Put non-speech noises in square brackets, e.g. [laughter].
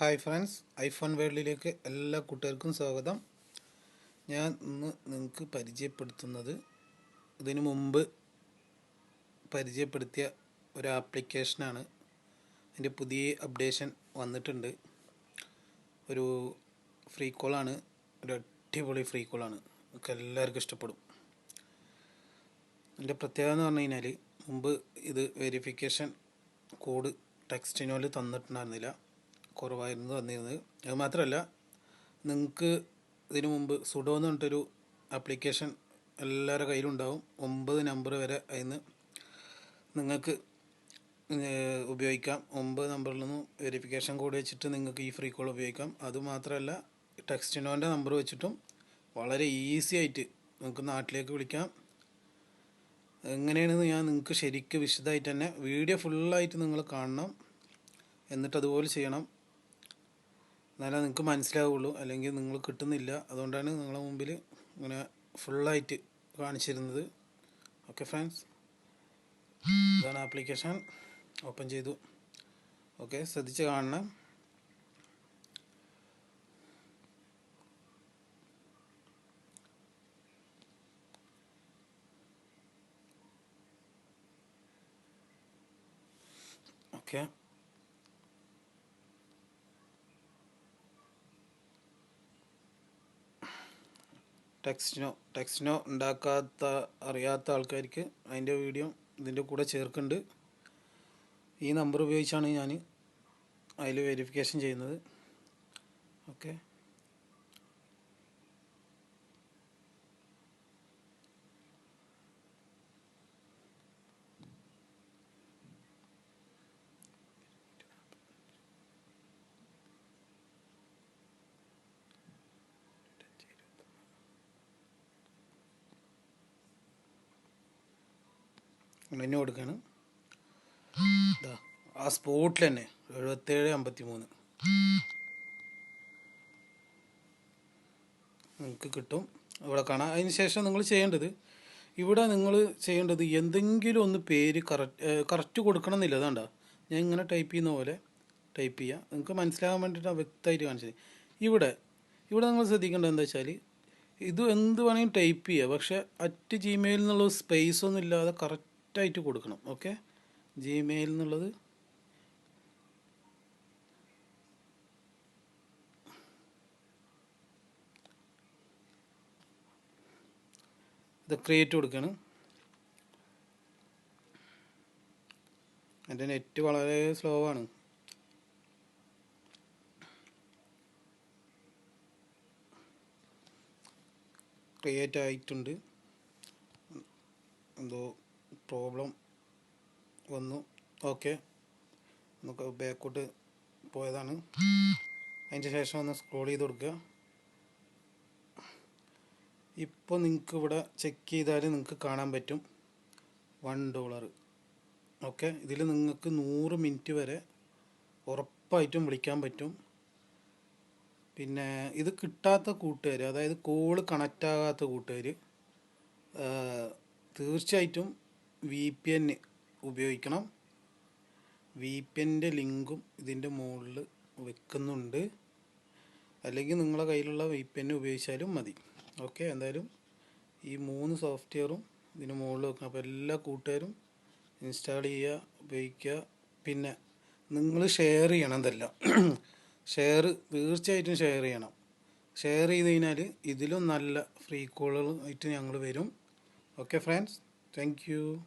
Hi friends iPhone വേൾഡിലേക്ക് എല്ലാ കൂട്ടുകാർക്കും സ്വാഗതം. ഞാൻ ഇന്ന് നിങ്ങൾക്ക് പരിചയപ്പെടുത്തുന്നത് ഇതിനു മുമ്പ് പരിചയപ്പെടുത്തിയ ഒരു ആപ്ലിക്കേഷനാണ് അതിന്റെ പുതിയ അപ്ഡേഷൻ വന്നിട്ടുണ്ട്. ഒരു ഫ്രീ കോളാണ് ഒരു അടിപൊളി ഫ്രീ കോളാണ് നിങ്ങൾക്ക് എല്ലാവർക്കും ഇഷ്ടപ്പെടും. എന്റെ പ്രത്യേകത എന്ന് പറഞ്ഞു കഴിഞ്ഞാൽ മുമ്പ് ഇത് വെരിഫിക്കേഷൻ കോഡ് ടെക്സ്റ്റിനോൽ തന്നിട്ടുണ്ടായിരുന്നില്ല. കുറവായിരുന്നു തന്നിരുന്നത്. അത് മാത്രമല്ല നിങ്ങൾക്ക് ഇതിനു മുമ്പ് സുഡോ എന്ന് പറഞ്ഞിട്ടൊരു ആപ്ലിക്കേഷൻ എല്ലാവരുടെ കയ്യിലുണ്ടാവും. ഒമ്പത് നമ്പർ വരെ അതിന് നിങ്ങൾക്ക് ഉപയോഗിക്കാം. ഒമ്പത് നമ്പറിൽ നിന്നും വെരിഫിക്കേഷൻ കോഡ് വെച്ചിട്ട് നിങ്ങൾക്ക് ഈ ഫ്രീ കോൾ ഉപയോഗിക്കാം. അതുമാത്രമല്ല ടെക്സ്റ്റിനോന്റെ നമ്പർ വെച്ചിട്ടും വളരെ ഈസി ആയിട്ട് നിങ്ങൾക്ക് നാട്ടിലേക്ക് വിളിക്കാം. എങ്ങനെയാണെന്ന് ഞാൻ നിങ്ങൾക്ക് ശരിക്കും വിശദമായിട്ട് തന്നെ വീഡിയോ ഫുള്ളായിട്ട് നിങ്ങൾ കാണണം. എന്നിട്ട് അതുപോലെ ചെയ്യണം. എന്നാലേ നിങ്ങൾക്ക് മനസ്സിലാവുള്ളൂ. അല്ലെങ്കിൽ നിങ്ങൾ കിട്ടുന്നില്ല. അതുകൊണ്ടാണ് നിങ്ങളെ മുമ്പിൽ ഇങ്ങനെ ഫുള്ളായിട്ട് കാണിച്ചിരുന്നത്. ഓക്കെ ഫ്രണ്ട്സ് ഇതാണ് ആപ്ലിക്കേഷൻ ഓപ്പൺ ചെയ്തു. ഓക്കെ ശ്രദ്ധിച്ച് കാണണം. ഓക്കെ ടെക്സ്റ്റിനോ ടെക്സ്റ്റിനോ ഉണ്ടാക്കാത്ത അറിയാത്ത ആൾക്കാർക്ക് അതിന്റെ വീഡിയോ ഇതിന്റെ കൂടെ ചേർക്കുന്നുണ്ട്. ഈ നമ്പർ ഉപയോഗിച്ചാണ് ഞാൻ അതിൽ വെരിഫിക്കേഷൻ ചെയ്യുന്നത്. ഓക്കെ കൊടുക്കുകയാണ് ഇതാ ആ സ്പോട്ടിൽ തന്നെ എഴുപത്തേഴ് അമ്പത്തി മൂന്ന് നിങ്ങൾക്ക് കിട്ടും. ഇവിടെ കാണാം. അതിന് ശേഷം നിങ്ങൾ ചെയ്യേണ്ടത് ഇവിടെ നിങ്ങൾ ചെയ്യേണ്ടത് എന്തെങ്കിലും ഒന്ന് പേര് കറക്റ്റ് കറക്റ്റ് കൊടുക്കണം എന്നില്ല. അതാണ്ട ഞാൻ ഇങ്ങനെ ടൈപ്പ് ചെയ്യുന്ന പോലെ ടൈപ്പ് ചെയ്യുക നിങ്ങൾക്ക് മനസ്സിലാകാൻ വേണ്ടിയിട്ടാണ് വ്യക്തമായിട്ട് കാണിച്ചത്. ഇവിടെ ഇവിടെ നിങ്ങൾ ശ്രദ്ധിക്കേണ്ടത് എന്താ വെച്ചാൽ ഇത് എന്ത് വേണമെങ്കിലും ടൈപ്പ് ചെയ്യുക പക്ഷേ അറ്റ് ജിമെയിൽ എന്നുള്ള സ്പേസ് ഒന്നും ഇല്ലാതെ കറക്റ്റായിട്ട് കൊടുക്കണം. ഓക്കെ ജിമെയിൽ എന്നുള്ളത് ഇത് ക്രിയേറ്റ് കൊടുക്കണം. എന്റെ നെറ്റ് വളരെ സ്ലോ ആണ്. ക്രിയേറ്റ് ആയിട്ടുണ്ട്. എന്തോ പ്രോബ്ലം വന്നു. ഓക്കെ. നമുക്ക് ബാക്കോട്ട് പോയതാണ്. അതിന്റെ ശേഷം ഒന്ന് സ്ക്രോൾ ചെയ്ത് കൊടുക്കുക. ഇപ്പോൾ നിങ്ങൾക്ക് ഇവിടെ ചെക്ക് ചെയ്താൽ നിങ്ങൾക്ക് കാണാൻ പറ്റും. One dollar okay. ഇതിൽ നിങ്ങൾക്ക് നൂറ് മിനിറ്റ് വരെ ഉറപ്പായിട്ടും വിളിക്കാൻ പറ്റും. പിന്നെ ഇത് കിട്ടാത്ത കൂട്ടുകാർ അതായത് കോൾ കണക്റ്റ് ആകാത്ത കൂട്ടുകാർ തീർച്ചയായിട്ടും വി പി എൻ ഉപയോഗിക്കണം. വി പി എന്റെ ലിങ്കും ഇതിന്റെ മുകളിൽ വെക്കുന്നുണ്ട്. അല്ലെങ്കിൽ നിങ്ങളുടെ കയ്യിലുള്ള വി പി എൻ ഉപയോഗിച്ചാലും മതി. ഓക്കെ എന്തായാലും ഈ മൂന്ന് സോഫ്റ്റ്വെയറും ഇതിന് മുകളിൽ വെക്കണം. അപ്പോൾ എല്ലാ കൂട്ടുകാരും ഇൻസ്റ്റാൾ ചെയ്യുക ഉപയോഗിക്കുക. പിന്നെ നിങ്ങൾ ഷെയർ ചെയ്യണം ഇതെല്ലാം [clears throat] ഷെയർ തീർച്ചയായിട്ടും ഷെയർ ചെയ്യണം. ഷെയർ ചെയ്ത് കഴിഞ്ഞാൽ ഇതിലും നല്ല ഫ്രീ കോളുകൾ ആയിട്ട് ഞങ്ങൾ വരും. Okay friends. Thank you.